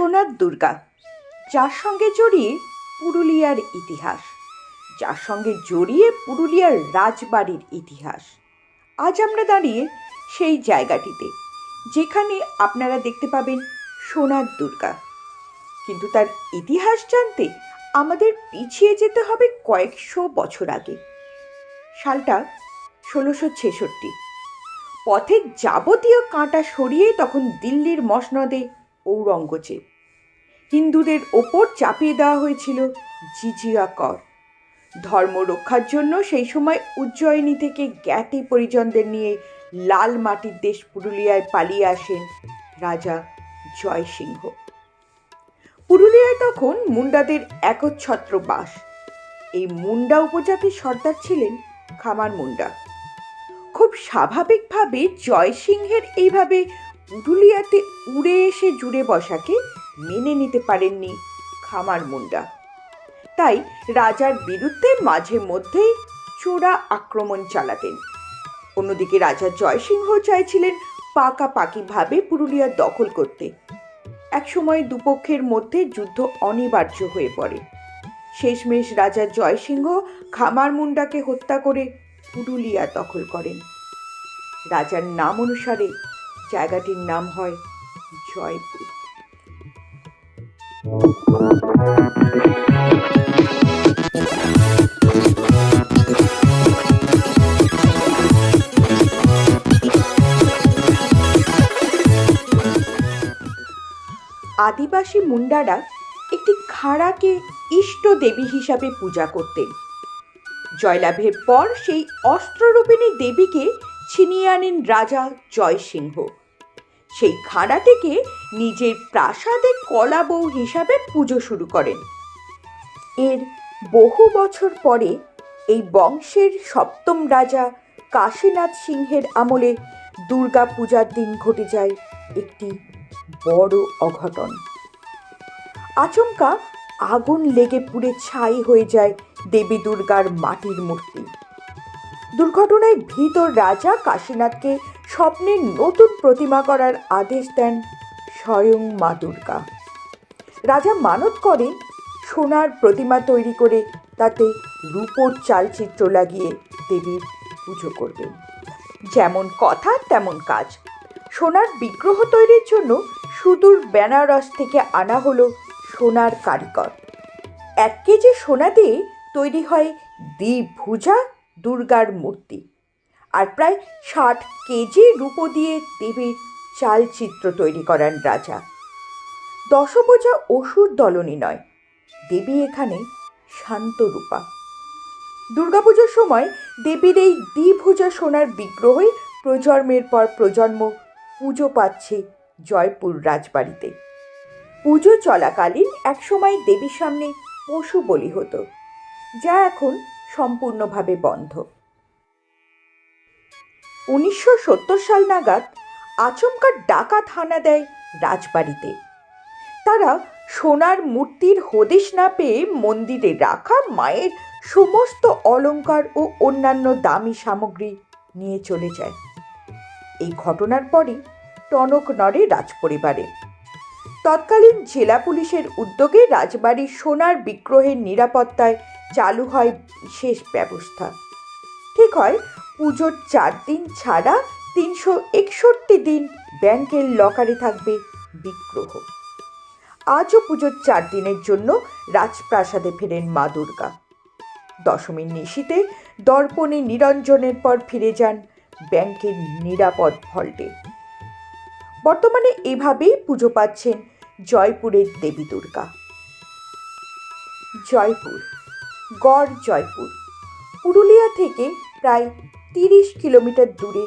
সোনার দুর্গা, যার সঙ্গে জড়িয়ে পুরুলিয়ার ইতিহাস, যার সঙ্গে জড়িয়ে পুরুলিয়ার রাজবাড়ির ইতিহাস। আজ আমরা দাঁড়িয়ে সেই জায়গাটিতে, যেখানে আপনারা দেখতে পাবেন সোনার দুর্গা। কিন্তু তার ইতিহাস জানতে আমাদের পিছিয়ে যেতে হবে কয়েকশো বছর আগে। সালটা ষোলোশো ছেষট্টি। পথের যাবতীয় কাঁটা সরিয়ে তখন দিল্লির মসনদে ঔরঙ্গজেব হিন্দুদের ওপর চাপিয়ে দেওয়া হয়েছিল জিজিয়া কর। ধর্ম রক্ষার জন্য সেই সময় উজ্জয়িনী থেকে জ্ঞাতি পরিজনদের নিয়ে লাল মাটির দেশ পুরুলিয়ায় পালিয়ে আসেন রাজা জয়সিংহ। পুরুলিয়ায় তখন মুন্ডাদের একচ্ছত্র বাস। এই মুন্ডা উপজাতির সর্দার ছিলেন খামার মুন্ডা। খুব স্বাভাবিকভাবে জয়সিংহের এইভাবে পুরুলিয়াতে উড়ে এসে জুড়ে বসাকে মেনে নিতে পারেননি খামার মুন্ডা। তাই রাজার বিরুদ্ধে মাঝে মধ্যেই চোরা আক্রমণ চালাতেন। অন্যদিকে রাজা জয়সিংহ চাইছিলেন পাকাপাকিভাবে পুরুলিয়া দখল করতে। একসময় দুপক্ষের মধ্যে যুদ্ধ অনিবার্য হয়ে পড়ে। শেষমেশ রাজা জয়সিংহ খামার মুন্ডাকে হত্যা করে পুরুলিয়া দখল করেন। রাজার নাম অনুসারে জায়গাটির নাম হয় জয়পুর। আদিবাসী মুন্ডারা একটি খাড়াকে ইষ্ট দেবী হিসাবে পূজা করতেন। জয়লাভের পর সেই অস্ত্ররূপিণী দেবীকে ছিনিয়ে আনেন রাজা জয়সিংহ। সেই খাঁড়াটিকে নিজের প্রাসাদে কলা বউ হিসাবে পুজো শুরু করেন। এর বহু বছর পরে এই বংশের সপ্তম রাজা কাশীনাথ সিংহের আমলে দুর্গা পূজার দিন ঘটে যায় একটি বড় অঘটন। আচমকা আগুন লেগে পুড়ে ছাই হয়ে যায় দেবী দুর্গার মাটির মূর্তি। দুর্ঘটনায় ভীত রাজা কাশীনাথকে স্বপ্নে নতুন প্রতিমা করার আদেশ দেন স্বয়ং মা দুর্গা। রাজা মানত করেন সোনার প্রতিমা তৈরি করে তাতে রূপোর চালচিত্র লাগিয়ে দেবীর পুজো করবেন। যেমন কথা, তেমন কাজ। সোনার বিগ্রহ তৈরির জন্য সুদূর বেনারস থেকে আনা হলো সোনার কারিগর। এক কেজি সোনা দিয়ে তৈরি হয় দ্বিভুজা দুর্গার মূর্তি। আর প্রায় ষাট কেজি রূপো দিয়ে দেবীর চালচিত্র তৈরি করান রাজা। দশভুজা অসুর দলনী নয়, দেবী এখানে শান্তরূপা দুর্গাপুজোর সময় দেবীর এই দ্বিভুজা সোনার বিগ্রহই প্রজন্মের পর প্রজন্ম পুজো পাচ্ছে জয়পুর রাজবাড়িতে। পুজো চলাকালীন একসময় দেবীর সামনে পশু বলি হতো, যা এখন সম্পূর্ণভাবে বন্ধ। উনিশশো সত্তর সাল নাগাদ আচমকা ডাকাত হানা দেয় রাজবাড়িতে। তারা সোনার মূর্তির হদিশ না পেয়ে মন্দিরে রাখা মায়ের সমস্ত অলংকার ও অন্যান্য দামি সামগ্রী নিয়ে চলে যায়। এই ঘটনার পরই টনক নড়ে রাজপরিবারে। তৎকালীন জেলা পুলিশের উদ্যোগে রাজবাড়ির সোনার বিগ্রহের নিরাপত্তায় চালু হয় বিশেষ ব্যবস্থা। ঠিক হয় পুজোর চার দিন ছাড়া তিনশো একষট্টি দিন ব্যাংকের লকারে থাকবে বিগ্রহ। আজও পুজোর চার দিনের জন্য রাজপ্রাসাদে ফেরেন মা দুর্গা। দশমীর নিশীতে দর্পণে নিরঞ্জনের পর ফিরে যান ব্যাংকের নিরাপদ ভল্টে। বর্তমানে এভাবেই পুজো পাচ্ছেন জয়পুরের দেবী দুর্গা। জয়পুর, গড় জয়পুর, পুরুলিয়া থেকে প্রায় তিরিশ কিলোমিটার দূরে।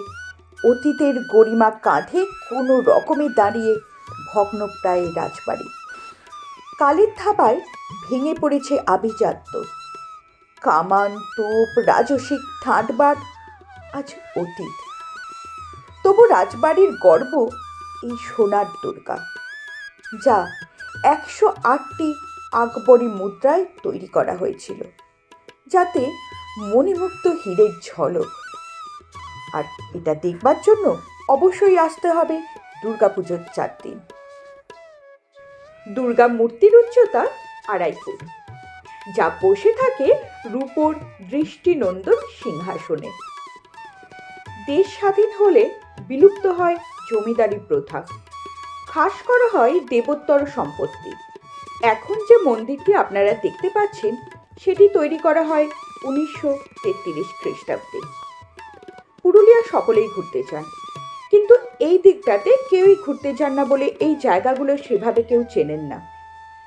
অতীতের গরিমা কাঁধে কোনো রকমে দাঁড়িয়ে ভগ্নপ্রায় রাজবাড়ি। কালের থাবায় ভেঙে পড়েছে আভিজাত্য। কামান, তোপ, রাজসিক ঠাঁটবাট আজ অতীত। তবু রাজবাড়ির গর্ব এই সোনার দুর্গা। যা একশো আটটি আকবরী মুদ্রায় তৈরি করা হয়েছিল। যাতে মণিমুক্ত হীরের ঝলক আর এটা দেখবার জন্য অবশ্যই আসতে হবে দুর্গাপুজোর চার দিন। দুর্গা মূর্তির উচ্চতা আড়াই ফুট। যা বসে থাকে রূপোর দৃষ্টিনন্দন সিংহাসনে। দেশ স্বাধীন হলে বিলুপ্ত হয় জমিদারি প্রথা। খাস করা হয় দেবোত্তর সম্পত্তি। এখন যে মন্দিরটি আপনারা দেখতে পাচ্ছেন, সেটি তৈরি করা হয় উনিশশো তেত্রিশ খ্রিস্টাব্দে। পুরুলিয়া সকলেই ঘুরতে চান কিন্তু এই দিকটাতে কেউই ঘুরতে যান না বলে এই জায়গাগুলো সেভাবে কেউ চেনেন না।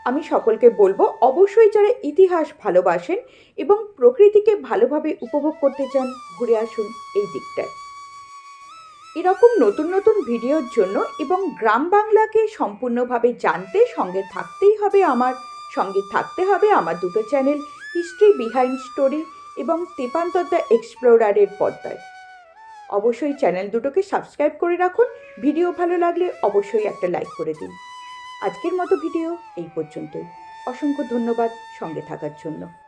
আমি সকলকে বলব, অবশ্যই যারা ইতিহাস ভালোবাসেন এবং প্রকৃতিকে ভালোভাবে উপভোগ করতে চান, ঘুরে আসুন এই দিকটায়। এরকম নতুন নতুন ভিডিওর জন্য এবং গ্রাম বাংলাকে সম্পূর্ণভাবে জানতে সঙ্গে থাকতেই হবে আমার, সঙ্গে থাকতে হবে আমার দুটো চ্যানেল, হিস্ট্রি বিহাইন্ড স্টোরি এবং তেপান্তর দ্য এক্সপ্লোরারের পর্দায়। অবশ্যই চ্যানেল দুটোকে সাবস্ক্রাইব করে রাখুন। ভিডিও ভালো লাগলে অবশ্যই একটা লাইক করে দিন। আজকের মতো ভিডিও এই পর্যন্তই। অসংখ্য ধন্যবাদ সঙ্গে থাকার জন্য।